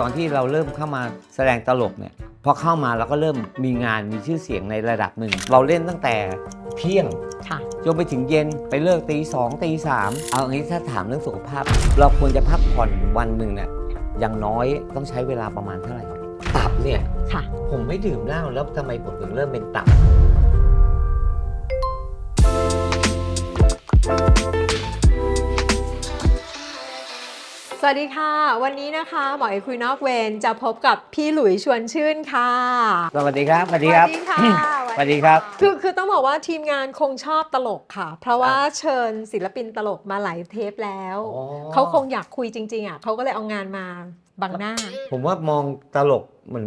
ตอนที่เราเริ่มเข้ามาแสดงตลกเนี่ยพอเข้ามาเราก็เริ่มมีงานมีชื่อเสียงในระดับหนึ่ง เราเล่นตั้งแต่เที่ยงค่ะจนไปถึงเย็นไปเลิกตีสองตีสามเอาอย่างนี้ถ้าถามเรื่องสุขภาพ เราควรจะพักผ่อนวันหนึ่งเนี่ยอย่างน้อยต้องใช้เวลาประมาณเท่าไหร่ครับตับเนี่ยค่ะ ผมไม่ดื่มเหล้าแล้วทำไมผมถึงเริ่มเป็นตับ วัสดีค่ะ วันนี้นะคะหมอเอกคุยนอกเวรจะพบกับพี่หลุยชวนชื่นค่ะ สวัสดีครับ สวัสดีครับค่ะสวัสดีครับ คือคือต้องบอกว่าทีมงานคงชอบตลกค่ะ เพราะว่าเชิญศิลปินตลกมาหลายเทปแล้ว อ๋อ เขาคงอยากคุยจริงๆอะเขาก็เลยเอางานมาบังหน้า ผมว่ามองตลกเหมือน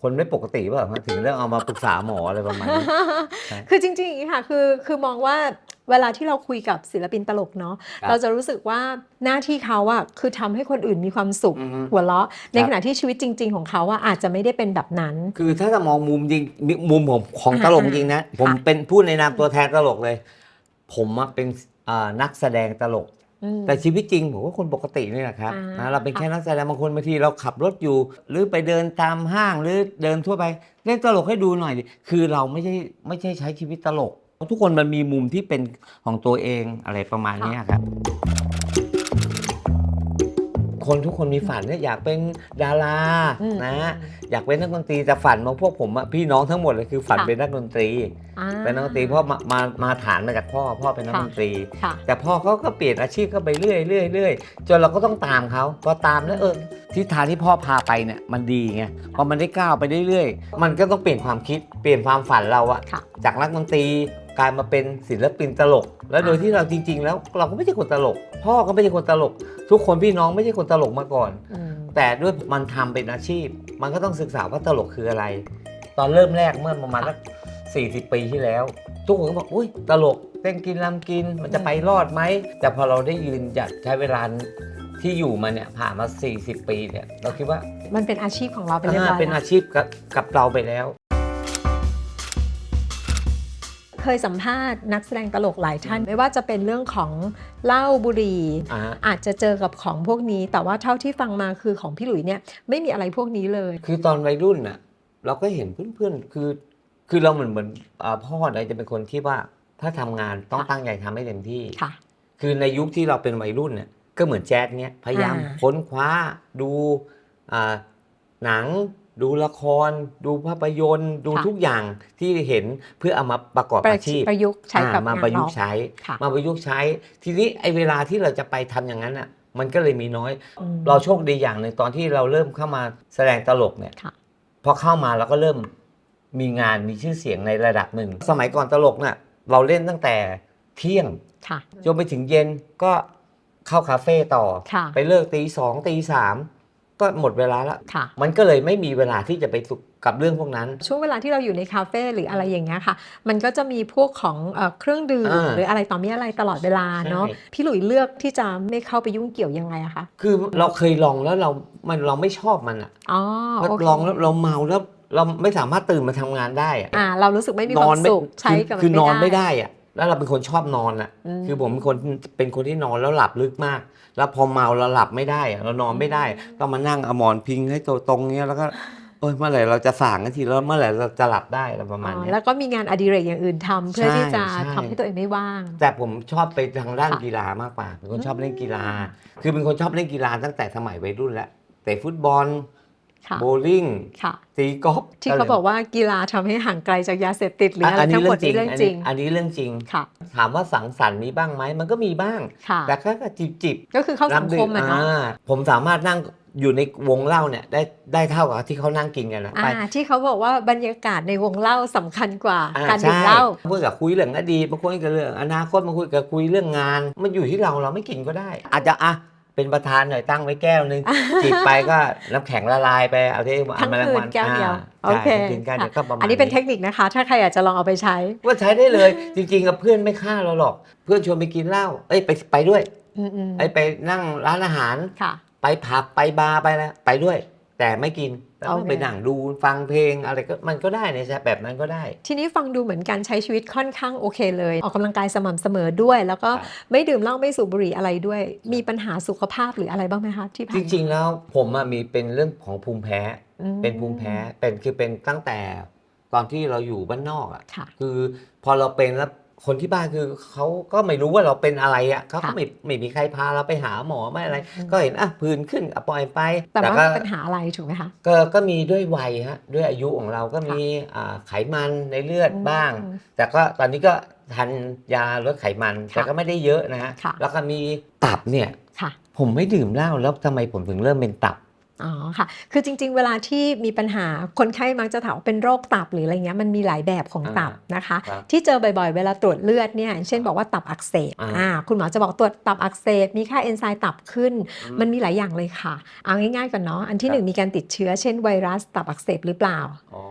คนไม่ปกติเปล่าถึงเรื่องเอามาปรึกษาหมออะไรประมาณนี้ครับคือจริงๆอย่างนี้ค่ะคือคือมองว่า เวลาที่เราคุยกับศิลปินตลกเนาะครับเราจะรู้สึกว่าหน้าที่เขาอะคือทำให้คนอื่นมีความสุขอือฮึหัวเราะ ในครับขณะที่ชีวิตจริง ๆ ของเขาอะอาจจะไม่ได้เป็นแบบนั้น คือถ้าจะมองมุมจริงมุมผมของอ่าตลกจริงนะ ผมค่ะเป็นผู้ในนามตัวแทนตลกเลย ผมอะเป็นอ่านักแสดงตลกอืมแต่ชีวิตจริงผมก็คนปกตินี่แหละครับอ่านะเราเป็นค่ะแค่นักแสดงบางคนบางทีเราขับรถอยู่ หรือไปเดินตามห้างหรือเดินทั่วไปเล่นตลกให้ดูหน่อยดิคือเราไม่ใช่ไม่ใช่ใช้ชีวิตตลก ทุกคนมันมีมุมที่เป็นของตัวเองอะไรประมาณเนี้ยครับ คนทุกคนมีฝันเนี่ยอยากเป็นดาราอืมนะ อยากเป็นนักดนตรีแต่ฝันของพวกผมอะพี่น้องทั้งหมดเลยคือฝันค่ะ เป็นนักดนตรี อ่า เป็นนักดนตรีเพราะมามามาฐานมาจากพ่อพ่อเป็นนักค่ะ ดนตรี ค่ะ แต่พ่อเขาก็เปลี่ยนอาชีพเข้าไปเรื่อยเรื่อยเรื่อยจนเราก็ต้องตามเขาพอตามแล้วเออทิศทางที่พ่อพาไปเนี่ยมันดีไงพอมันได้ก้าวไปเรื่อยๆมันก็ต้องเปลี่ยนความคิดเปลี่ยนความฝันเราอะค่ะ จากนักดนตรี กลายมาเป็นศิลปินตลก แล้วโดยอ่าที่เราจริง ๆ แล้วเราก็ไม่ใช่คนตลก พ่อก็ไม่ใช่คนตลก ทุกคนพี่น้องไม่ใช่คนตลกมาก่อนอืมแต่ด้วยมันทำเป็นอาชีพ มันก็ต้องศึกษาว่าตลกคืออะไร ตอนเริ่มแรกเมื่อประมาณสักสี่สิบปีที่แล้ว ทุกคนก็บอกอุ้ยตลกเต้นกินลำกินมันจะไปรอดไหมแต่พอเราได้ยืนหยัดใช้เวลาที่อยู่มาเนี่ยผ่านมา 40 ปีเนี่ยเราคิดว่ามันเป็นอาชีพของเราไปเรียบร้อ่าอยเป็นแล้วอาชีพกับกับเราไปแล้ว เคยสัมภาษณ์นักแสดงตลกหลายท่าน ไม่ว่าจะเป็นเรื่องของเหล้าบุหรี่อ่าอาจจะเจอกับของพวกนี้ แต่ว่าเท่าที่ฟังมาคือของพี่หลุยเนี่ยไม่มีอะไรพวกนี้เลย คือตอนวัยรุ่นน่ะ เราก็เห็นเพื่อนๆ คือ คือเราเหมือนเหมือนอ่าพ่อเนี่ยจะเป็นคนที่ว่าถ้าทำงานต้องค่ะ ตั้งใจทำให้เต็มที่ ค่ะ คือในยุคที่เราเป็นวัยรุ่นเนี่ยก็เหมือนแจ๊ดเนี่ยพยายามอ่าค้นคว้าดูอ่าหนัง ดูละคร ดูภาพยนตร์ ดูทุกอย่างที่เห็นเพื่อเอามาประกอบประอาชีพประยุกต์ใช้กับอ่ามางานประยุกร้อต์งใช้ค่ะมาประยุกต์ใช้ ทีนี้ไอ้เวลาที่เราจะไปทำอย่างนั้นอะมันก็เลยมีน้อยอืมเราโชคดีอย่างหนึ่งตอนที่เราเริ่มเข้ามาแสดงตลกเนี่ยค่ะพอเข้ามาเราก็เริ่มมีงานมีชื่อเสียงในระดับหนึ่ง สมัยก่อนตลกเนี่ยเราเล่นตั้งแต่เที่ยงค่ะจนไปถึงเย็นก็เข้าคาเฟ่ต่อค่ะไปเลิกตีสองตีสาม ก็หมดเวลาแล้ว ค่ะ มันก็เลยไม่มีเวลาที่จะไปสุขกับเรื่องพวกนั้น ช่วงเวลาที่เราอยู่ในคาเฟ่หรืออะไรอย่างเงี้ยค่ะ มันก็จะมีพวกของเอ่อเครื่องดื่มอ่าหรืออะไรต่อมีอะไรตลอดเวลาเนาะใช่ พี่หลุยเลือกที่จะไม่เข้าไปยุ่งเกี่ยวยังไงอะคะคือเราเคยลองแล้วเรา มันเราไม่ชอบมันอะอ๋อพอโอเคลองแล้วเราเมาแล้วเราไม่สามารถตื่นมาทำงานได้อะอ่า เรารู้สึกไม่มีความสุขใช้คือกับมันคือนอนไม่ได้ได้อะแล้วเราเป็นคนชอบนอนอะอืมคือผมเป็นคนเป็นคนที่นอนแล้วหลับลึกมาก แล้วพอเมาเราหลับไม่ได้อะเรานอนไม่ได้ ต้องมานั่งเอาหมอนพิงให้ตัวตรงเนี้ยแล้วก็เอ้ยเมื่อไหร่เราจะส่างกันทีแล้วเมื่อไหร่เราจะหลับได้อะไรประมาณอ๋อเนี้ย แล้วก็มีงานอดิเรกอย่างอื่นทำเพื่อใช่ที่จะใช่ ทำให้ตัวเองไม่ว่าง แต่ผมชอบไปทางด้านค่ะกีฬามากกว่าเป็นคนชอบอืมเล่นกีฬา คือเป็นคนชอบเล่นกีฬาตั้งแต่สมัยวัยรุ่นแล้วเตะฟุตบอลค่ะ โบว์ลิ่งค่ะตีกอล์ฟที่เขาบอกว่ากีฬาทำให้ห่างไกลจากยาเสพติดหรืออะไรอันนี้ทั้งหมเรื่ดองจริงนี่เรื่องจริง อันนี้อันนี้เรื่องจริงค่ะถามว่าสังสรรค์มีบ้างไหมมันก็มีบ้างค่ะแต่แค่จิบจิบก็คือเข้าสังคมอะเนาะอ่าผมสามารถนั่งอยู่ในวงเล่าเนี่ยได้ได้เท่ากับที่เขานั่งกินกันนะไปอ่าที่เขาบอกว่าบรรยากาศในวงเล่าสำคัญกว่าอ่าการดื่มใช่เหล้าเพื่อกับคุยเรื่องอดีตบางคนก็เรื่องอนาคตบางคนก็คุยเรื่องงาน มันอยู่ที่เราเราไม่กินก็ได้ อาจจะอะ เป็นประธานหน่อยตั้งไว้แก้วนึงจิบไปก็น้ำแข็งละลายไปเอาที่ทั้งคืนแก้วเดียวอ่าโอเคใช่ทั้งคืนแก้วเดียวก็ประมาณอันนี้เป็นเทคนิคนะคะ ถ้าใครอยากจะลองเอาไปใช้ว่าใช้ได้เลยจริงๆกับเพื่อนไม่ฆ่าเราหรอก เพื่อนชวนไปกินเหล้าเอ้ยไปไปด้วยอืมไอ้ยไปนั่งร้านอาหารๆค่ะไปผับไปบาร์ไปแล้วไปด้วย แต่ไม่กินแล้วโอเคไปนั่งดูฟังเพลงอะไรก็มันก็ได้ในแบบนั้นก็ได้ ทีนี้ฟังดูเหมือนการใช้ชีวิตค่อนข้างโอเคเลย ออกกำลังกายสม่ำเสมอด้วย แล้วก็ครับไม่ดื่มเหล้าไม่สูบบุหรี่อะไรด้วย มีปัญหาสุขภาพหรืออะไรบ้างไหมคะที่ผ่าจนริง ๆ แล้วผมอะมีเป็นเรื่องของภูมิแพ้อืมเป็นภูมิแพ้เป็นคือเป็นตั้งแต่ตอนที่เราอยู่บ้านนอกอะค่ะคือพอเราเป็นแล้ว คนที่บ้านคือเขาก็ไม่รู้ว่าเราเป็นอะไรอะเขาก็ค่ะไม่ไม่มีใครพาเราไปหาหมอไม่อะไรอืมก็เห็นอะพื้นขึ้นอะปล่อยไป แต่ว่าก็ปัญหาอะไรถูกไหมคะก็ก็มีด้วยวัยฮะด้วยอายุของเราก็มีอ่าไขมันในเลือดบ้างอืมแต่ก็ตอนนี้ก็ทานยาลดไขมันค่ะแต่ก็ไม่ได้เยอะนะฮะค่ะแล้วก็มีตับเนี่ยค่ะผมไม่ดื่มเหล้าแล้วทำไมผมถึงเริ่มเป็นตับ อ๋อค่ะ คือจริง ๆ เวลาที่มีปัญหาคนไข้มักจะถามว่าเป็นโรคตับหรืออะไรเงี้ยมันมีหลายแบบของตับนะคะครับที่เจอบ่อยๆ เวลาตรวจเลือดเนี่ยอย่างเช่นบอกว่าตับอักเสบอ่าอ่าคุณหมอจะบอกตรวจตับอักเสบมีค่าเอนไซม์ตับขึ้นอืมมันมีหลายอย่างเลยค่ะ เอาง่ายๆก่อนเนาะอันที่ครับหนึ่งมีการติดเชื้อเช่นไวรัสตับอักเสบหรือเปล่าอ๋อ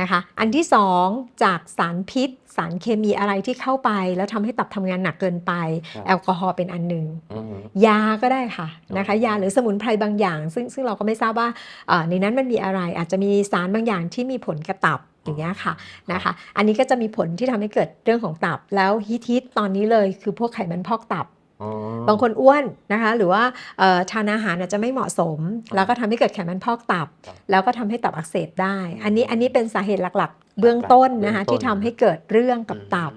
นะคะ อันที่ 2 จากสารพิษ สารเคมีอะไรที่เข้าไป แล้วทำให้ตับทำงานหนักเกินไปครับแอลกอฮอล์เป็นอันหนึ่งอืมยาก็ได้ค่ะนะคะอ๋อยาหรือสมุนไพรบางอย่าง ซึ่งซึ่งเราก็ไม่ทราบว่าเอ่อในนั้นมันมีอะไรอาจจะมีสารบางอย่างที่มีผลกระตับอย่างเงี้ยค่ะนะคะ อันนี้ก็จะมีผลที่ทำให้เกิดเรื่องของตับ แล้วฮิตฮิตๆตอนนี้เลยคือพวกไขมันพอกตับอ๋อ บางคนอ้วนนะคะหรือว่าเอ่อทานอาหารอาจจะไม่เหมาะสม แล้วก็ทำให้เกิดไขมันพอกตับครับแล้วก็ทำให้ตับอักเสบได้ อันนี้อันนี้เป็นสาเหตุหลักๆ เบื้องต้นนะคะเบื้องต้นที่ทำให้เกิดเรื่องกับตับ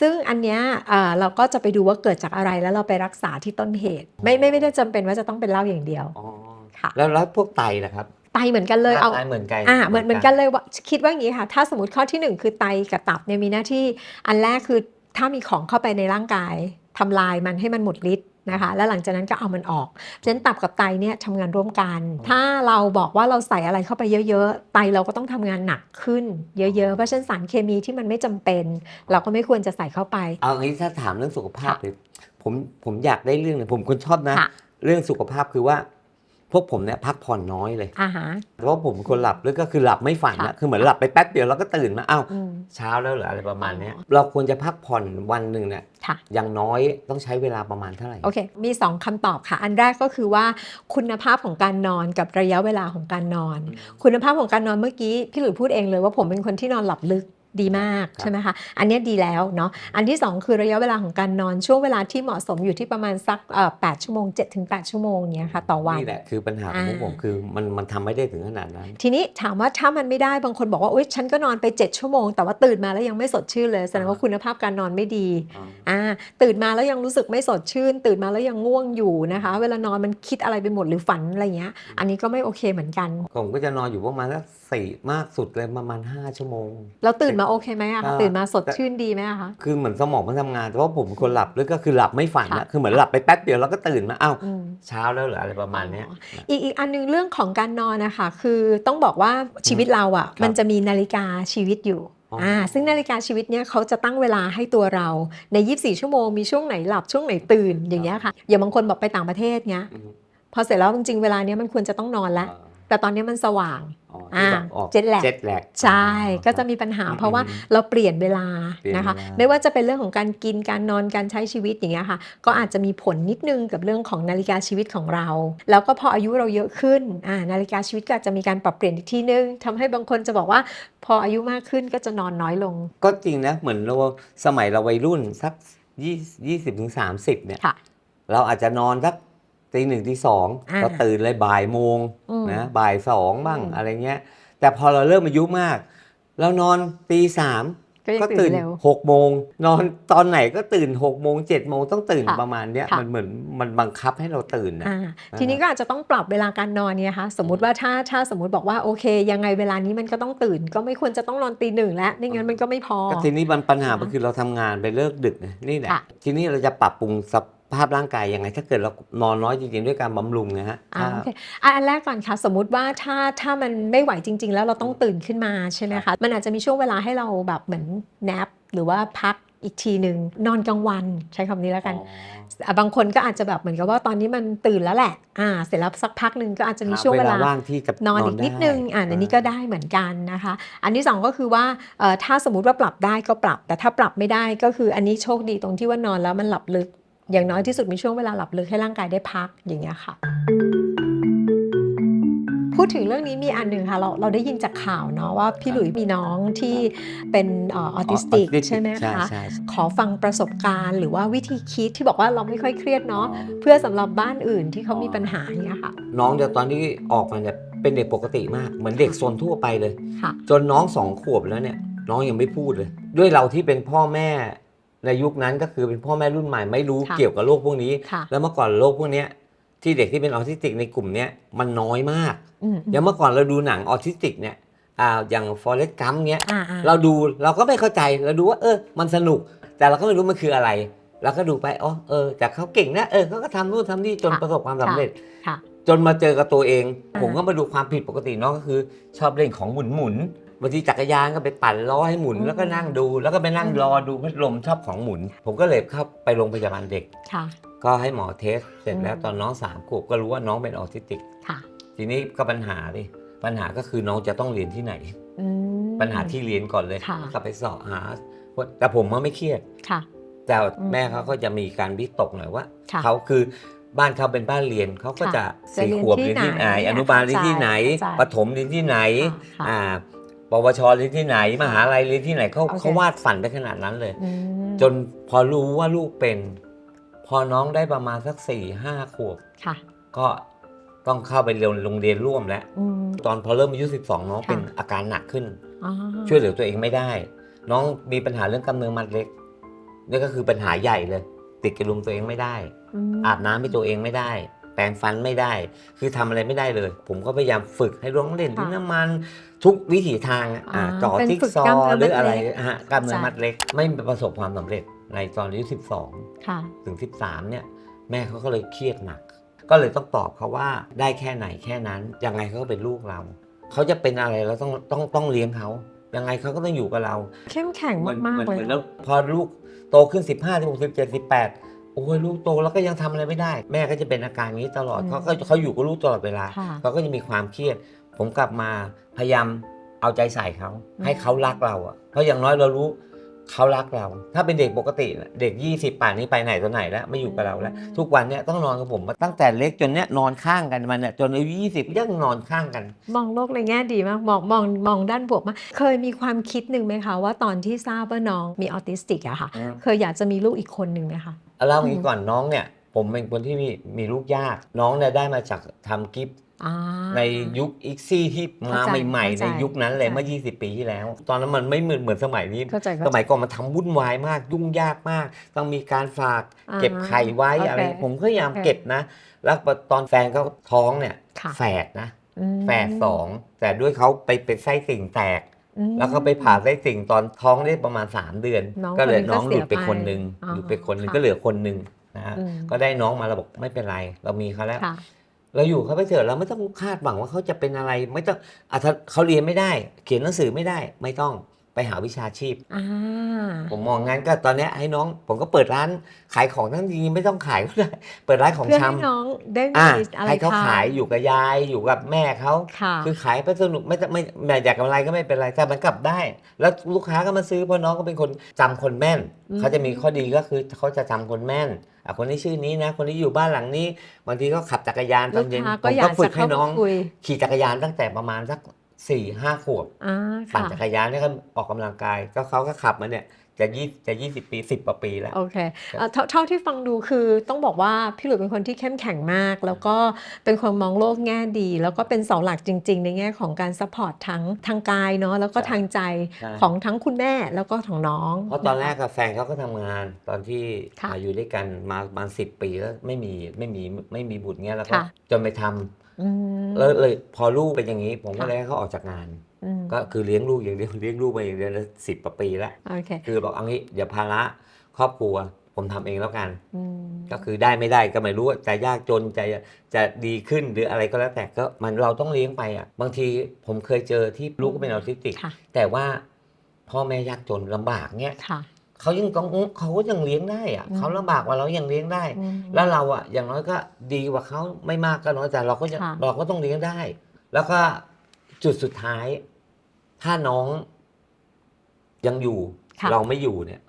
ซึ่งอันเนี้ยเอ่อเราก็จะไปดูว่าเกิดจากอะไรแล้วเราไปรักษาที่ต้นเหตุ ไม่ไม่ไม่ได้จำเป็นว่าจะต้องเป็นเหล้าอย่างเดียวอ๋อค่ะแล้วแล้วพวกไตล่ะครับไตเหมือนกันเลยเอาไตเหมือนกันอ่าเหมือนเหมือนกันเลยว่าคิดว่าอย่างนี้ค่ะ ถ้าสมมติข้อที่หนึ่งคือไตกับตับเนี่ยมีหน้าที่อันแรกคือถ้ามีของเข้าไปในร่างกาย ทำลายมันให้มันหมดฤทธิ์นะคะแล้วหลังจากนั้นก็เอามันออกฉะนั้นตับกับไตเนี่ยทำงานร่วมกัน ถ้าเราบอกว่าเราใส่อะไรเข้าไปเยอะๆ ไตเราก็ต้องทำงานหนักขึ้นเยอะๆ เพราะฉะนั้นสารเคมีที่มันไม่จำเป็น เราก็ไม่ควรจะใส่เข้าไป เอางี้ถ้าถามเรื่องสุขภาพค่ะเลยผมผมอยากได้เรื่องหนึงผมคนชอบนะค่ะเรื่องสุขภาพคือว่า พวกผมเนี่ยพักผ่อนน้อยเลยอาหารเพราะผมเป็นคนหลับแล้วก็คือหลับไม่ฝันค่ะนะคือเหมือนหลับไปแป๊บเดียวแล้วก็ตื่นมาอ้าวอืมเช้าแล้วเหรืออะไรประมาณเนี้ยอ๋อเราควรจะพักผ่อนวันหนึ่งเนี่ยค่ะอย่างน้อยต้องใช้เวลาประมาณเท่าไหร่โอเคมี 2คำตอบค่ะ อันแรกก็คือว่าคุณภาพของการนอนกับระยะเวลาของการนอน คุณภาพของการนอนเมื่อกี้พี่หลุยพูดเองเลยว่าผมเป็นคนที่นอนหลับลึก ดีมากครับใช่ไหมคะอันเนี้ยดีแล้วเนาะอันที่ 2 คือระยะเวลาของการนอนช่วงเวลาที่เหมาะสมอยู่ที่ประมาณสักเอ่อ8ชั่วโมง7ถึง8ชั่วโมงเนี้ยค่ะต่อวันนี่แหละคือปัญหาของพวกอ่าผมคือมันมันทำไม่ได้ถึงขนาดนั้น ทีนี้ถามว่าถ้ามันไม่ได้บางคนบอกว่าอุ๊ยฉันก็นอนไป 7 ชั่วโมง แต่ว่าตื่นมาแล้วยังไม่สดชื่นเลยแสดงว่าคุณภาพการนอนไม่ดีอ่าตื่นมาแล้วยังรู้สึกไม่สดชื่น ตื่นมาแล้วยังง่วงอยู่นะคะ เวลานอนมันคิดอะไรไปหมดหรือฝันอะไรเงี้ยอันนี้ก็ไม่โอเคเหมือนกันผมก็จะนอนอยู่ประมาณสักสี่มากสุดเลยประมาณ5ชั่วโมง แล้วตื่นมาโอเคไหมอะคะอ่าตื่นมาสดชื่นดีไหมอะคะคือเหมือนสมองมันทำงานแต่ว่าผมเป็นคนหลับแล้วก็คือหลับไม่ฝันนะค่ะคือเหมือนหลับไปแป๊บเดียวแล้วก็ตื่นมาอ้าวอืมเช้าแล้วเหรออะไรประมาณเนี้ยอ๋ออีกอีกอันหนึงเรื่องของการนอนนะคะคือต้องบอกว่าชีวิตเราอะครับมันจะมีนาฬิกาชีวิตอยู่อ๋ออ่อ่าซึ่งนาฬิกาชีวิตเนี่ยเขาจะตั้งเวลาให้ตัวเราใน 24 ชั่วโมงมีช่วงไหนหลับช่วงไหนตื่นอย่างเงี้ยค่ะอย่างบางคนบอกไปต่างประเทศเงี้ยอืมพอเสร็จแล้วจริงๆเวลาเนี้ยมันควรจะต้องนอนแล้ว แต่ตอนนี้มันสว่างอ๋ออ่าที่แบบออกเจ็ตแลกเจ็ตแลกใช่ก็จะมีปัญหาอืมเพราะว่าเราเปลี่ยนเวลาเปลี่ยนนะคะเวลาไม่ว่าจะเป็นเรื่องของการกินการนอนการใช้ชีวิตอย่างเงี้ยค่ะ ก็อาจจะมีผลนิดนึงกับเรื่องของนาฬิกาชีวิตของเรา แล้วก็พออายุเราเยอะขึ้นอ่านาฬิกาชีวิตก็อาจจะมีการปรับเปลี่ยนอีกทีนึงทำให้บางคนจะบอกว่า พออายุมากขึ้นก็จะนอนน้อยลง ก็จริงนะเหมือนเราสมัยเราวัยรุ่นสักยี่ยี่สิบถึงสามสิบเนี่ยค่ะเราอาจจะนอนสัก ตีหนึ่งตีสองอ่า ก็ตื่นเลยบ่ายโมงอืม นะบ่ายสองบ้างอืม อะไรเงี้ย แต่พอเราเริ่มอายุมาก เรานอนตีสามก็ยังก็ตื่ตื่นนเร็ว หกโมงนอนตอนไหนก็ตื่นหกโมงเจ็ดโมงต้องตื่นค่ะประมาณเนี้ยค่ะ มันเหมือนมันบังคับให้เราตื่นนะ อ่าทีนี้ก็อาจจะต้องปรับเวลาการนอนเนี่ยค่ะสมมติว่าถ้าถ้าสมมติบอกว่าโอเค ยังไงเวลานี้มันก็ต้องตื่น ก็ไม่ควรจะต้องนอนตีหนึ่งแล้วไม่งั้นมันก็ไม่พอ ก็ทีนี้มันปัญหาค่ะก็คือเราทำงานไปเลิกดึกนะนี่แหละค่ะ ทีนี้เราจะปรับปรุงส ภาพร่างกายยังไง ถ้าเกิดเรานอนน้อยจริงๆ ด้วยการบำรุงนะฮะอ่าถ้าโอเคอะอันแรกก่อนค่ะ สมมุติว่าถ้าถ้ามันไม่ไหวจริง ๆ แล้วเราต้องตื่นขึ้นมาใช่ไหมคะมันอาจจะมีช่วงเวลาให้เราแบบเหมือน nap หรือว่าพักอีกทีหนึ่งนอนกลางวันใช้คำนี้แล้วกันอ๋ออะบางคนก็อาจจะแบบเหมือนกับว่าตอนนี้มันตื่นแล้วแหละอ่าเสร็จแล้วสักพักหนึ่งก็อาจจะมีหาช่วงเวลาว่างที่จะนอนอีกนิดนึงไอ่าอันนี้ก็ได้เหมือนกันนะคะ อันที่สองก็คือว่าเอ่อถ้าสมมุติว่าปรับได้ก็ปรับ แต่ถ้าปรับไม่ได้ก็คืออันนี้โชคดีตรงที่ว่านอนแล้วมันหลับลึก อย่างน้อยที่สุดมีช่วงเวลาหลับลึกให้ร่างกายได้พักอย่างเงี้ยค่ะเพพูดถึงเรื่องนี้มีอันหนึ่งค่ะเราเราได้ยินจากข่าวเนาะว่าพี่หลุยส์มีน้องที่เป็นเออทิสติก autistic ใช่ไหมใช่คะใช่ขอฟังประสบการณ์หรือว่าวิธีคิดที่บอกว่าเราไม่ค่อยเครียดเนาะเพื่อสำหรับบ้านอื่นที่เขามีปัญหาอย่างเงี้ยค่ะ น้องจะตอนที่ออกมาเนี่ยเป็นเด็กปกติมากเหมือนเด็กโซนทั่วไปเลยค่ะจนน้องสองขวบแล้วเนี่ยน้องยังไม่พูดเลย ด้วยเราที่เป็นพ่อแม่ ในยุคนั้นก็คือเป็นพ่อแม่รุ่นใหม่ไม่รู้ค่ะเกี่ยวกับโรคพวกนี้ค่ะแล้วเมื่อก่อนโรคพวกเนี้ยที่เด็กที่เป็นออทิสติกในกลุ่มเนี้ยมันน้อยมากอืมอย่างเมื่อก่อนเราดูหนังออทิสติกเนี่ยอ่าอย่างฟอเรสต์กัมเนี้ยอ่าอ่าเราดูเราก็ไม่เข้าใจเราดูว่าเออมันสนุก แต่เราก็ไม่รู้มันคืออะไรเราก็ดูไปอ๋อเออแต่เขาเก่งนะเออเขาก็ทำนู่นทำนี่จนค่ะประสบความสำเร็จค่ะจนมาเจอกับตัวเองอ่าผมก็มาดูความผิดปกติน้องก็คือ ชอบเล่นของหมุนหมุนๆ บางทีจักรยานก็ไปปั่นล้อให้หมุนแล้วก็นั่งดู แล้วก็ไปนั่งรอดูพัดลมชอบของหมุน ผมก็เลยเข้าไปโรงพยาบาลเด็ก ค่ะ ก็ให้หมอเทสเสร็จแล้วอืมตอนน้องสามขวบก็รู้ว่าน้องเป็นออทิสติก ค่ะ ทีนี้ก็ปัญหาดิปัญหาก็คือน้องจะต้องเรียนที่ไหน อืม ปัญหาที่เรียนก่อนเลยค่ะ ก็ไปสอบหาแต่ผมมันไม่เครียด ค่ะ แต่อืมแม่เขาก็จะมีการวิตกหน่อยว่าค่ะเขาคือบ้านเขาเป็นบ้านเรียนเขาก็ค่ะจะจะสี่เรียนขวบที่เรียนที่ไหนไหนอนุบาลเรียนที่ไหนเข้าใจประถมเรียนที่ไหนค่ะอ่า ปวชเรียนที่ไหนมหาลัยเรียนที่ไหนเขาโอเค เขาวาดฝันไปขนาดนั้นเลย อืมจนพอรู้ว่าลูกเป็น พอน้องได้ประมาณสักสี่ห้าขวบ ค่ะก็ต้องเข้าไปเรียนโรงเรียนร่วมแล้ว อืม ตอนพอเริ่มอายุ 12 น้องค่ะ เป็นอาการหนักขึ้นอ๋อช่วยเหลือตัวเองไม่ได้ น้องมีปัญหาเรื่องกล้ามเนื้อมัดเล็กนี่ก็คือปัญหาใหญ่เลย ติดกระดุมตัวเองไม่ได้ มอาบน้ำให้ตัวเองไม่ได้แปรงฟันไม่ได้ คือทำอะไรไม่ได้เลย ผมก็พยายามฝึกให้ร้องเล่นดินน้ำมัน ทุกวิถีทางอะอ่าอ่าจ่อเป็นจิ๊กฝึกซอกล้ามว์เนื้อหรืออะไรมัดเล็กฮะกล้ามเนื้อใช่มัดเล็ก ไม่ประสบความสำเร็จในตอนอายุ12ค่ะถึง 13 เนี่ย แม่เขาก็เลยเครียดหนัก ก็เลยต้องตอบเขาว่าได้แค่ไหนแค่นั้น ยังไงเขาก็เป็นลูกเรา เขาจะเป็นอะไรเราต้องต้องต้องเลี้ยงเขายังไงเขาก็ต้องอยู่กับเรา เข้มแข็งเหมือนมากเหมือนๆเลยเหมือนแล้วพอลูกโตขึ้น 15 16 17 18 โอ้ยลูกโตแล้วก็ยังทำอะไรไม่ได้ แม่ก็จะเป็นอาการนี้ตลอดอืมเขาก็เขาอยู่กับลูกตลอดเวลาค่ะเขาก็จะมีความเครียด ผมกลับมาพยายามเอาใจใส่เขาอืมให้เขารักเราอะเพราะอย่างน้อยเรารู้ เขารักเรา ถ้าเป็นเด็กปกติน่ะเด็ก 20 ป่านนี้ไปไหนตัวไหนแล้วไม่อยู่กับเราแล้ว ทุกวันเนี่ยต้องนอนกับผมมาตั้งแต่เล็กจนเนี้ยนอนข้างกันมันเนี่ยจนอายุ20ยังนอนข้างกัน มองโลกในแง่ดีมากมองมองมองด้านบวกมากเคยมีความคิดหนึ่งไหมคะว่าตอนที่ทราบว่าน้องมีออทิสติกอะค่ะเคยอยากจะมีลูกอีกคนหนึ่งไหมคะเอาเล่าอย่างอืนี้มก่อนน้องเนี่ย ผมเป็นคนที่มีมีลูกยาก น้องเนี่ยได้มาจากทำกิฟต์อ่า ในยุคอีกซี่ที่มาเข้าใจใหม่ๆเข้าใจในยุคนั้นเลยเข้าใจเมื่อ 20 ปีที่แล้ว ตอนนั้นมันไม่เหมือนเหมือนสมัยนี้เข้าใจสเข้าใจมัยก่อนมันทำวุ่นวายมากยุ่งยากมาก ต้องมีการฝากอ่าเก็บไข่ไว้โอเคอะไรผมก็พยายามโอเคเก็บนะ แล้วตอนแฟนเขาท้องเนี่ยค่ะแฝดนะอืมแฝดสองแต่ด้วยเขาไปเป็นไส้ติ่งแตกอืมแล้วก็ไปผ่าไส้ติ่งตอนท้องได้ประมาณ 3 เดือนน้องก็เลยคนหนึ่งน้องก็หลุดไปเสียไปคนหนึ่งอ่าหลุดไปคนหนึ่งค่ะก็เหลือคนหนึ่งนะฮะอืมก็ได้น้องมาเราบอกไม่เป็นไร เรามีเขาแล้วค่ะ เราอยู่เขาไปเถอะเราไม่ต้องคาดหวังว่าเขาจะเป็นอะไร ไม่ต้องอะถ้าเขาเรียนไม่ได้ เขียนหนังสือไม่ได้ ไม่ต้อง ไปหาวิชาชีพ อ่าผมมองงั้นก็ตอนเนี้ยให้น้อง ผมก็เปิดร้านขายของทั้งจริงๆไม่ต้องขายก็ได้เปิดร้านของเพื่อชำให้น้องได้มีอะอะไรให้เขาทำขายอยู่กับยายอยู่กับแม่เขาค่ะ คือขายไปสนุกไม่ต้องไม่ไม่อยากกำไรก็ไม่เป็นไรแต่มันกลับได้ แล้วลูกค้าก็มาซื้อเพราะน้องก็เป็นคนจำคนแม่นอืม เขาจะมีข้อดีก็คือเขาจะจำคนแม่นอะคนนี้ชื่อนี้นะ คนนี้อยู่บ้านหลังนี้บางทีก็ขับจักรยานตลูอนกเย็นค้าผก็มอยาก็กฝึจะกให้เข้าน้องมาคุย ขี่จักรยานตั้งแต่ประมาณสัก สี่ห้าขวบอ่าปั่นค่ะจักรยานเนี่ยก็ออกกำลังกาย ก็เขาก็ขับมาเนี่ยจะยี่จะยี่สิบปีสิบกว่าปีแล้ว โอเคเอ่อเท่าเท่าที่ฟังดูคือต้องบอกว่าพี่หลุยเป็นคนที่เข้มแข็งมาก แล้วก็เป็นคนมองโลกแง่ดี แล้วก็เป็นเสาหลักจริง ๆ ในแง่ของการซัพพอร์ตทั้งทางกายเนาะแล้วก็ใช่ทางใจใช่ ของทั้งคุณแม่แล้วก็ของน้อง เพราะตอนแรกกับแฟนเขาก็ทำงานตอนที่ค่ะอ่าอยู่ด้วยกันมาประมาณสิบปีแล้วไม่มีไม่มีไม่มีบุตรเงี้ยแล้วก็ค่ะ จนไปทำ อืม แล้วเลยพอลูกเป็นอย่างนี้ ผมก็ค่ะ เลยให้เขาออกจากงาน อืมก็คือเลี้ยงลูกอย่างเดียวเลี้ยงลูกมาอย่างเดียวสิบกว่าปีแล้วโอเคคือบอกเอางี้เดี๋ยวภาระครอบครัว ผมทำเองแล้วกัน อืมก็คือได้ไม่ได้ก็ไม่รู้ว่าจะยากจนจะจะดีขึ้นหรืออะไรก็แล้วแต่ก็มันเราต้องเลี้ยงไปอะบางทีผมเคยเจอที่ลูกก็เป็นออทิสติก ค่ะแต่ว่าพ่อแม่ยากจนลำบากเนี้ยค่ะ เขายังต้องเขาก็ยังเลี้ยงได้อะอืมเขาลำบากกว่าเรายังเลี้ยงได้อืมแล้วเราอะอย่างน้อยก็ดีกว่าเขาไม่มากก็น้อยแต่เราก็ยังค่ะ เราก็ต้องเลี้ยงได้ แล้วก็จุดสุดท้าย ถ้าน้องยังอยู่ ค่ะ เราไม่อยู่เนี่ย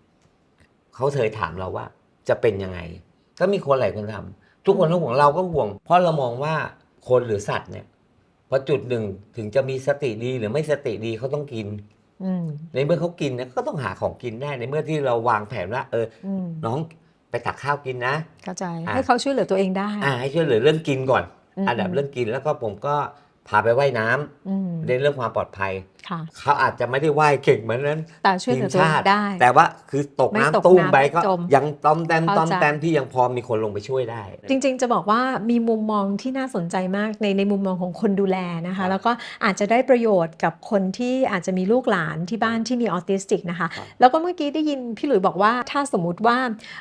เขาเคยถามเราว่า จะเป็นยังไง ก็มีคนหลายคนทำทุกคนก็ห่วงเราก็ห่วง เพราะเรามองว่าคนหรือสัตว์เนี่ยพอจุดหนึ่งถึงจะมีสติดีหรือไม่สติดีเขาต้องกินอืม ในเมื่อเขากินเนี่ยก็ต้องหาของกินได้ในเมื่อที่เราวางแผนว่า เอออืมน้องไปตักข้าวกินนะเข้าใจอะให้เขาช่วยเหลือตัวเองได้อ่าให้ช่วยเหลือเรื่องกินก่อนมอันดับเรื่องกินแล้วก็ผมก็พาไปว่ายน้ำอืมในเรื่องความปลอดภัยค่ะเขาอาจจะไม่ได้ว่ายเก่งเหมือนนั้นแต่ช่วยเหลือตัวเองได้ แต่ว่าคือตกไม่น้ำตกตุ้มน้ำไปไม่ก็จมยังตอมแตมเข้าตอมใจแตมที่ยังพอมีคนลงไปช่วยได้ จริงๆ จะบอกว่ามีมุมมองที่น่าสนใจมากในในมุมมองของคนดูแลนะครัคะ บแล้วก็อาจจะได้ประโยชน์กับคนที่อาจจะมีลูกหลานที่บ้านที่มีออทิสติกนะคะ ครับ แล้วก็เมื่อกี้ได้ยินพี่หลุยบอกว่าถ้าสมมุติว่า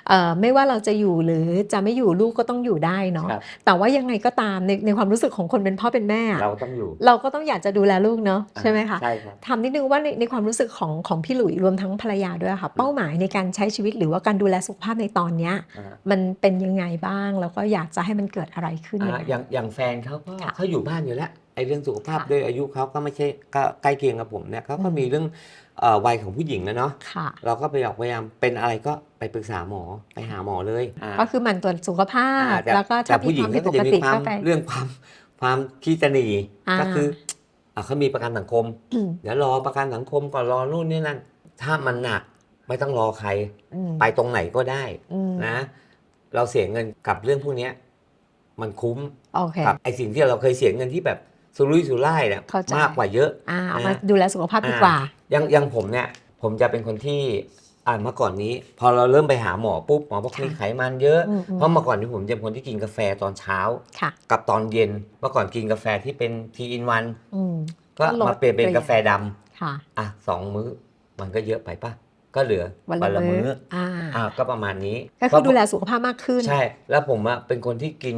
เอ่อไม่ว่าเราจะอยู่หรือจะไม่อยู่ลูกก็ต้องอยู่ได้เนาะครับแต่ว่ายังไงก็ตามในในความรู้สึกของคนเป็นพ่อเป็นแม่อะเราต้องอยู่เราก็ต้องอยากจะดูแลลูกเนาะใช่ไหมคะ ใช่ครับถามนิดนึงว่าในในความรู้สึกของของพี่หลุยรวมทั้งภรรยาด้วยค่ะเป้าหมายในการใช้ชีวิตหรือว่าการดูแลสุขภาพในตอนเนี้ยอ่ามันเป็นยังไงบ้าง แล้วก็อยากจะให้มันเกิดอะไรขึ้นอ่ายังไงอย่างอย่างแฟนเขาก็ค่ะเขาอยู่บ้านอยู่แล้วไอ้เรื่องสุขภาพค่ะด้วยอายุเขาก็ไม่ใช่ก็ใกล้เคียงกับผมเนี่ยเขาก็อืมมีเรื่องเอ่อวัยของผู้หญิงนะเนาะค่ะเราก็ไปออกพยายามเป็นอะไรก็ไปปรึกษาหมอไปหาหมอเลยอ่าก็คือหมันตรวจสุขภาพอ่าแต่แล้วก็แต่ถ้ามีผู้หญิคงวามผิดก็ปจะกมีติความก็ไปเรื่องความความขี้ตนีอ่าก็คือ อะเขามีประกันสังคมอืมเดี๋ยวรอประกันสังคมก่อนรอนู่นนี่นั่น ถ้ามันหนักไม่ต้องรอใครอืมไปตรงไหนก็ได้อืมนะ เราเสียเงินกับเรื่องพวกเนี้ยมันคุ้มโอเคกับไอสิ่งที่เราเคยเสียเงินที่แบบสุรุ่ยสุร่ายเนี่ยเข้าใจมากกว่าเยอะอ่าเอานะมาดูแลสุขภาพดีกว่าอยังอยังผมเนี่ย ผมจะเป็นคนที่ อ่านเมื่อก่อนนี้ พอเราเริ่มไปหาหมอปุ๊บหมอบอกค่ะมีไขมันเยอะอืมอืมเพราะเมื่อก่อนที่ผมจะเป็นคนที่กินกาแฟตอนเช้าค่ะกับตอนเย็นเมื่อก่อนกินกาแฟที่เป็นทีอินวันอืมก็ก็ลดมาเปลี่ยนเป็นเปลี่ยนกาแฟดำค่ะอะสองมื้อมันก็เยอะไปปะก็เหลือวันละละมื้มื้อออ่าอะก็ประมาณนี้ก็คือดูแลสุขภาพมากขึ้น ใช่ แล้วผมอะเป็นคนที่กิน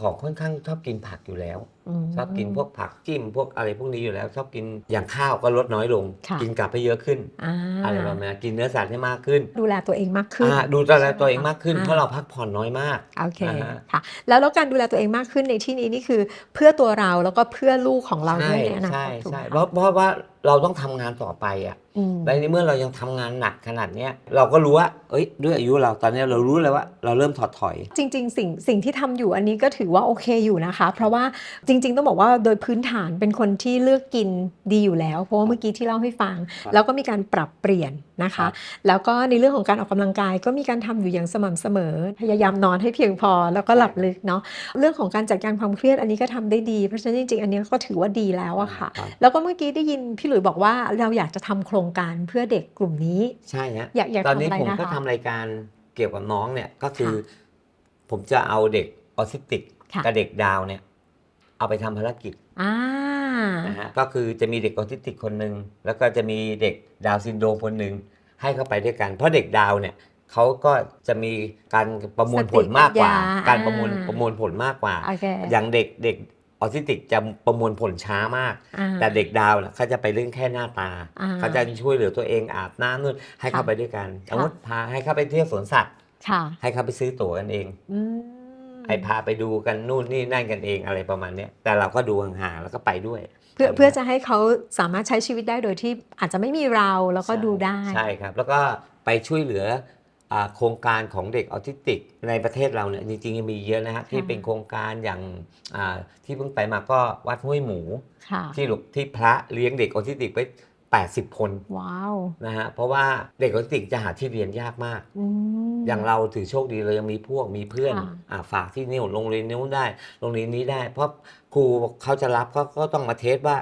ของค่อนข้างชอบกินผักอยู่แล้วมชอบกินพวกผักจิ้มพวกอะไรพวกนี้อยู่แล้ว ชอบกินอย่างข้าวก็ลดน้อยลงค่ะกินกลับไปเยอะขึ้นอ่าอะไรประมาณนั้นกินเนื้อสัตว์ให้มากขึ้น ดูแลตัวเองมากขึ้นอ่าดูแลตัวเองมากขึ้นอ่าเพราะเราพักผ่อนน้อยมากโอเคอ่าฮะค่ะแล้วแล้วการดูแลตัวเองมากขึ้นในที่นี้นี่คือเพื่อตัวเราแล้วก็เพื่อลูกของเราด้ใช่วยในอนาคใช่ตถูกไหมใช่คะเพราะเพราะว่าเราต้องทำงานต่อไปอะอืมและในเมื่อเรายังทำงานหนักขนาดเนี้ยเราก็รู้ว่า เอ้ย ด้วยอายุเราตอนเนี้ยเรารู้เลยว่าเราเริ่มถอดถอย จริง ๆ สิ่งสิ่งที่ทำอยู่อันนี้ก็ถือว่าโอเคอยู่นะคะ เพราะว่าจริง ๆ ต้องบอกว่าโดยพื้นฐานเป็นคนที่เลือกกินดีอยู่แล้ว เพราะว่าเมื่อกี้ที่เล่าให้ฟังครับแล้วก็มีการปรับเปลี่ยนนะครัคะบแล้วก็ในเรื่องของการออกกำลังกายก็มีการทำอยู่อย่างสม่ำเสมอ พยายามนอนให้เพียงพอแล้วก็หลับลึกเนาะเรื่องของการจัดการความเครียดอันนี้ก็ทำได้ดี เพราะฉะนั้นจริงๆอันนี้ก็ถือว่าดีแล้วอะค่ะรับแล้วก็เมื่อกี้ได้ยินพี่หลุยบอกว่าเราอยากจะทำโครงการเพื่อเด็กกลุ่มนี้ใช่ฮะอยากอยากตอนทำนี้อะไรผมนะก็คะทำรายการเกี่ยวกับน้องเนี่ยก็คือค่ะผมจะเอาเด็กออทิสติกค่ะกับเด็กดาวน์เนี่ย เอาไปทำภารกิจอ่า นะฮะก็คือจะมีเด็กออทิสติกคนหนึ่งแล้วก็จะมีเด็กดาวน์ซินโดรมคนหนึ่งให้เข้าไปด้วยกัน เพราะเด็กดาวน์เนี่ยเขาก็จะมีการประมวลผลมากกว่า สติปัญญาการประมวลอ่า ประมวลผลมากกว่า โอเคอย่างเด็กเด็กออทิสติกจะประมวลผลช้ามาก อ่า แต่เด็กดาวน์น่ะเขาจะไปเรื่องแค่หน้าตา อ่าเขาจะช่วยเหลือตัวเองอาบน้ำนู่นให้เข้าค่ะไปด้วยกันสค่ะมมติพาให้เข้าไปเที่ยวสวนสัตว์ ค่ะให้เข้าไปซื้อตั๋วกันเอง อืม ให้พาไปดูกันนู่นนี่นั่นกันเองอะไรประมาณเนี้ยแต่เราก็ดูห่างๆแล้วก็ไปด้วย เพื่อเพื่อจะให้เขาสามารถใช้ชีวิตได้โดยที่อาจจะไม่มีเราแล้วก็ใช่ดูได้ใช่ครับ แล้วก็ไปช่วยเหลืออ่าโครงการของเด็กออทิสติกในประเทศเราเนี่ยจริงๆยังมีเยอะนะฮะที่เป็นโครงการอย่างอ่าที่เพิ่งไปมาก็วัดห้วยหมูค่ะที่หลวงที่พระเลี้ยงเด็กออทิสติกไป 80 คนว้าวนะฮะเพราะว่าเด็กออทิสติกจะหาที่เรียนยากมากอืมอย่างเราถือโชคดีเรายังมีพวกมีเพื่อนค่ะอ่าฝากที่นี่โรงเรียนนู้นได้ โรงเรียนนี้ได้ เพราะครูเขาจะรับก็ก็ต้องมาเทสว่า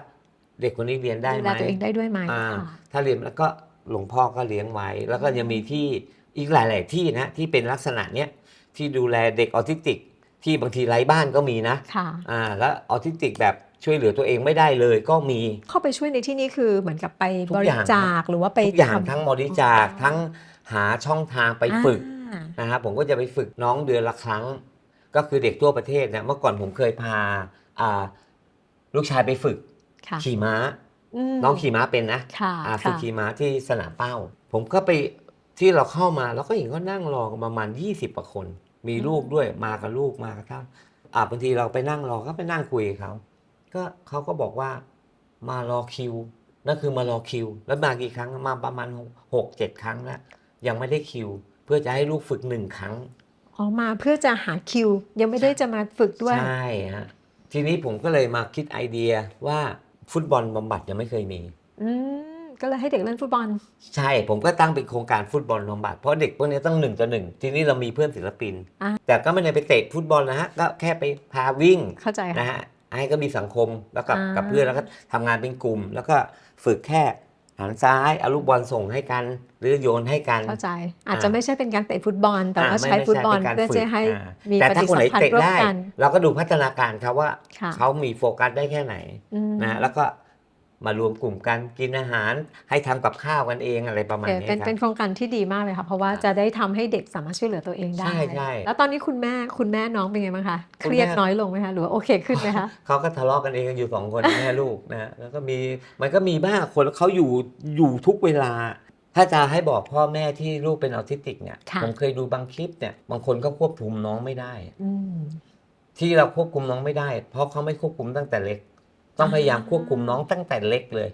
เด็กคนนี้เรียนได้ดูไหแลมตัวเองได้ด้วยไหมอ่าค่ะถ้าเรียนแล้วก็หลวงพ่อก็เลี้ยงไว้ แล้วก็ยังมีที่อีกหลาย ๆ ที่นะที่เป็นลักษณะเนี้ยที่ดูแลเด็กออทิสติก ที่บางทีไร้บ้านก็มีนะค่ะอ่าแล้วออทิสติกแบบ ช่วยเหลือตัวเองไม่ได้เลยก็มีเข้าไปช่วยในที่นี้คือเหมือนกับไปทุกบอริย่างจาคหรือว่าไปทุกอย่างทำทั้งบริจาคอ๋อทั้งหาช่องทางไปฝึกอ่านะครับผมก็จะไปฝึกน้องเดือนละครั้ง ก็คือเด็กทั่วประเทศเนี่ยเมื่อก่อนผมเคยพาอ่าลูกชายไปฝึกค่ะขี่ม้ามน้องขี่ม้าเป็นนะค่ะอ่าฝึกค่ะขี่ม้าที่สนามเป้า ผมก็ไปที่เราเข้ามาแล้วก็เห็นก็นั่งรอกันประมาณ 20กว่าคน มีลูกด้วยมากับลูกมากับท่าอ่าบางทีเราไปนั่งรอก็ไปนั่งคุยกับเขา ก็เขาก็บอกว่ามารอคิวนั่นคือมารอคิว แล้วมากี่ครั้งมาประมาณหกเจ็ดครั้งแล้วยังไม่ได้คิว เพื่อจะให้ลูกฝึกหนึ่งครั้งอ๋อมาเพื่อจะหาคิว ยังไม่ได้จะมาฝึกด้วยใช่ฮะทีนี้ผมก็เลยมาคิดไอเดียว่าฟุตบอลบำบัดยังไม่เคยมี อืมก็เลยให้เด็กเล่นฟุตบอล ใช่ผมก็ตั้งเป็นโครงการฟุตบอลบำบัดเพราะเด็กพวกนี้ต้องหนึ่งต่อหนึ่งทีนี้เรามีเพื่อนศิลปินอะแต่ก็ไม่ได้ไปเตะฟุตบอลนะฮะก็แค่ไปพาวิ่งเข้าใจนะค่ะฮะ ให้ก็มีสังคมแล้วกับอ่ากั กับเพื่อนแล้วก็ทำงานเป็นกลุ่ม แล้วก็ฝึกแค่หันซ้ายเอาลูกบอลส่งให้กัน หรือโยนให้กัน เข้าใจ อาจจะไม่ใช่เป็นการเตะฟุตบอล แต่ว่าอ่าใช้ไม่ฟุตบอลไม่ใช่เพื่อเป็นการจะให้ฝึกอ่ามีแต่ปถ้าฏิคนสัไหนมพันเตะธ์ร่วมได้ กันเราก็ดูพัฒนาการเขาว่าค่ะเขามีโฟกัสได้แค่ไหนอืมนะแล้วก็ มารวมกลุ่มกันกินอาหาร ให้ทำกับข้าวกันเองอะไรประมาณโอเคนี้เป็นครัเป็นบโครงการที่ดีมากเลยค่ะเพราะว่าครับจะได้ทำให้เด็กสามารถช่วยเหลือตัวเองได้ใช่ใช่แล้วตอนนี้คุณแม่คุณแม่น้องเป็นไงบ้างคะคุเคณแม่รียดน้อยลงไหมคะหรือว่าโอเคขึ้นไหมคะเขาก็ทะเลาะกันเองกันอยู่สองคนแม่ลูกนะฮะแล้วก็มีมันก็มีบ้างคนเขาอยู่อยู่ทุกเวลาถ้าจะให้บอกพ่อแม่ที่ลูกเป็นออทิสติกเนี่ยค่ะผมเคยดูบางคลิปเนี่ยบางคนก็ควบคุมน้องไม่ได้อืมที่เราควบคุมน้องไม่ได้ เพราะเขาไม่ควบคุมตั้งแต่เล็ก ต้องพยายามควบคุมน้องตั้งแต่เล็กเลย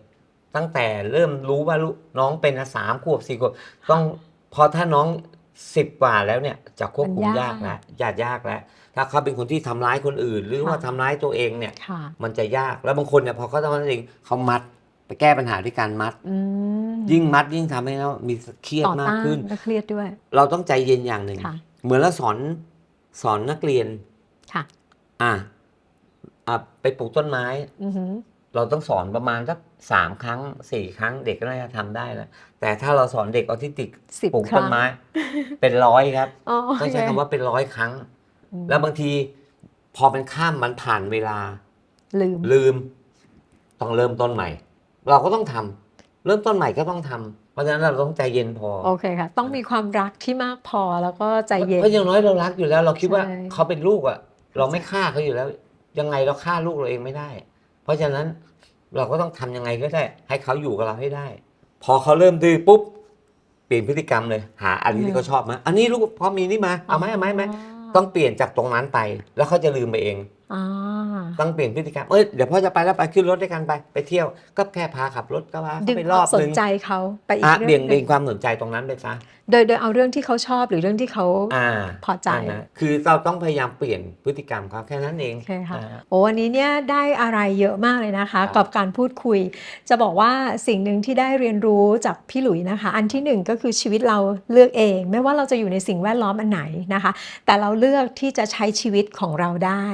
ตั้งแต่เริ่มรู้ว่าลูกน้องเป็นสามขวบสี่ขวบต้องพอถ้าน้องสิบกว่าแล้วเนี่ยจะควบคุมยากแล้วยากยากแล้ว ถ้าเขาเป็นคนที่ทำร้ายคนอื่น หรือว่าทำร้ายตัวเองเนี่ยค่ะมันจะยากแล้วบางคนเนี่ยพอเขาทำร้ายตัวเองเขามัดไปแก้ปัญหาด้วยการมัดอืมยิ่งมัดยิ่งทำให้เขามีเครียดต่อมากต้านขึ้นและเครียดด้วย เราต้องใจเย็นอย่างหนึ่งค่ะเหมือนเราสอนสอนนักเรียนค่ะ อะ อะไปปลูกต้นไม้ อือหือ เราต้องสอนประมาณสักสามครั้งสี่ครั้งเด็กก็น่าจะทำได้แล้วแต่ถ้าเราสอนเด็กออทิสติกสิบปลูกครั้ต้งนไม้ เป็นร้อยครับอ๋อโอต้องเคใช้คำว่าเป็นร้อยครั้ง อืมแล้วบางทีพอมันข้ามมันผ่านเวลา ลืม ลืมต้องเริ่มต้นใหม่ เราก็ต้องทำเริ่มต้นใหม่ก็ต้องทำเพราะฉะนั้นเราต้องใจเย็นพอ โอเคค่ะ ต้องมีความรักที่มากพอแล้วก็ใจเย็น เพราะอย่างน้อยเรารักอยู่แล้ว เราคิดว่าใช่ เขาเป็นลูกอะเราไม่ฆ่าเขาอยู่แล้ว ยังไงเราฆ่าลูกเราเองไม่ได้ เพราะฉะนั้นเราก็ต้องทำยังไงก็ได้ ให้เขาอยู่กับเราให้ได้ พอเขาเริ่มดื้อปุ๊บเปลี่ยนพฤติกรรมเลย หาอันนี้ที่เขาชอบมาอันนี้ลูกพอมีนี่มาเอาไหมเอาไหมเอาไหมต้องเปลี่ยนจากตรงนั้นไป แล้วเขาจะลืมไปเองอ่าต้องเปลี่ยนพฤติกรรมเอ้ยเดี๋ยวพ่อจะไปแล้วไปขึ้นรถด้วยกันไปไปเที่ยวก็แค่พาขับรถก็พาดึเขางไปครวาอมบสหนนึ่งใจเขาไปอีกอะเรื่เบี่ยงหเบนึ่นความสนใจตรงนั้นไปซะโดยโดยเอาเรื่องที่เขาชอบหรือเรื่องที่เขาอ่าพอใจนั่นนะคือเราต้องพยายามเปลี่ยนพฤติกรรมเขาแค่นั้นเองโอเคค่ะ อ่า โอ้วันนี้เนี่ยได้อะไรเยอะมากเลยนะคะ ครับ กับการพูดคุย จะบอกว่าสิ่งหนึ่งที่ได้เรียนรู้จากพี่หลุยนะคะ อันที่หนึ่งก็คือชีวิตเราเลือกเอง ไม่ว่าเราจะอยู่ในสิ่งแวดล้อมอันไหนนะคะ แต่เราเลือกที่จะใช้ชีวิตของเราได้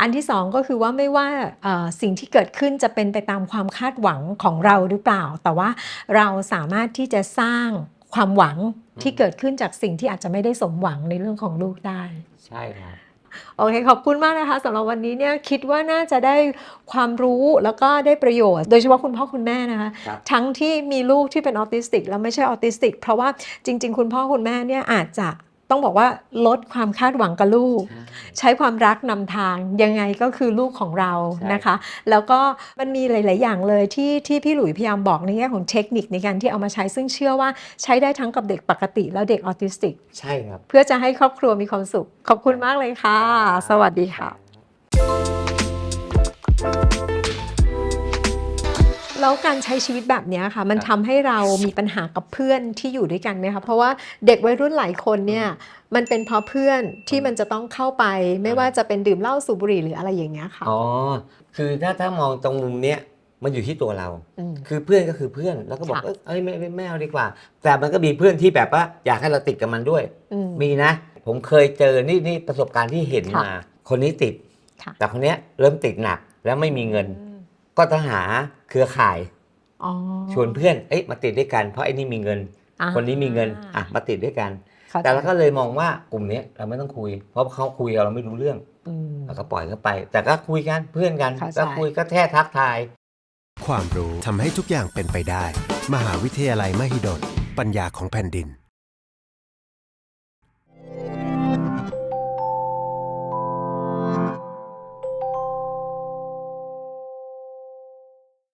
อันที่สองก็คือว่าไม่ว่าเอ่อสิ่งที่เกิดขึ้นจะเป็นไปตามความคาดหวังของเราหรือเปล่า แต่ว่าเราสามารถที่จะสร้างความหวัง ที่เกิดขึ้นจากสิ่งที่อาจจะไม่ได้สมหวังในเรื่องของลูกได้ ใช่ครับโอเค ขอบคุณมากนะคะสำหรับวันนี้เนี่ยคิดว่าน่าจะได้ความรู้แล้วก็ได้ประโยชน์ โดยเฉพาะคุณพ่อคุณแม่นะคะครับทั้งที่มีลูกที่เป็นออทิสติก แล้วไม่ใช่ออทิสติก เพราะว่าจริง ๆ คุณพ่อคุณแม่เนี่ยอาจจะ ต้องบอกว่าลดความคาดหวังกับลูก ใช้ความรักนำทางยังไงก็คือลูกของเราใช่นะคะ แล้วก็มันมีหลาย ๆ อย่างเลยที่ที่พี่หลุยพยายามบอกในแง่ของเทคนิคในการที่เอามาใช้ซึ่งเชื่อว่าใช้ได้ทั้งกับเด็กปกติแล้วเด็กออทิสติก ใช่ครับ เพื่อจะให้ครอบครัวมีความสุข ขอบคุณมากเลยค่ะ สวัสดีค่ะ แล้วการใช้ชีวิตแบบเนี้ยค่ะ มันครับทำให้เรามีปัญหากับเพื่อนที่อยู่ด้วยกันไหมคะเพราะว่าเด็กวัยรุ่นหลายคนเนี่ยมันเป็นเพราะเพื่อนที่มันจะต้องเข้าไป ไม่ว่าจะเป็นดื่มเหล้าสูบบุหรี่หรืออะไรอย่างเงี้ยค่ะอ๋อคือถ้าถ้ามองตรงมุมเนี้ยมันอยู่ที่ตัวเรามคือเพื่อนก็คือเพื่อน แล้วก็บอกค่ะเอยเอ้ยไม่ไม่ไม่เอาดีกว่า แต่มันก็มีเพื่อนที่แบบว่าอยากให้เราติดกับมันด้วยอืมมีนะ ผมเคยเจอ นี่นี่ประสบการณ์ที่เห็นค่ะมา คนนี้ติดค่ะแต่คนเนี้ยเริ่มติดหนักแล้วไม่มีเงินอืมก็ต้องหา เครือข่ายอ๋อ ชวนเพื่อนเอ้ยมาติดด้วยกัน เพราะไอ้นี่มีเงิน อ่าคนนี้มีเงินอะมาติดด้วยกัน เข้าใจแต่เราก็เลยมองว่ากลุ่มเนี้ยเราไม่ต้องคุย เพราะเขาคุยกับเราไม่รู้เรื่องอืม เราก็ปล่อยเขาไป แต่ก็คุยกันเพื่อนกันเข้าใจ ก็คุยก็แค่ทักทาย ความรู้ทำให้ทุกอย่างเป็นไปได้ มหาวิทยาลัยมหิดลปัญญาของแผ่นดิน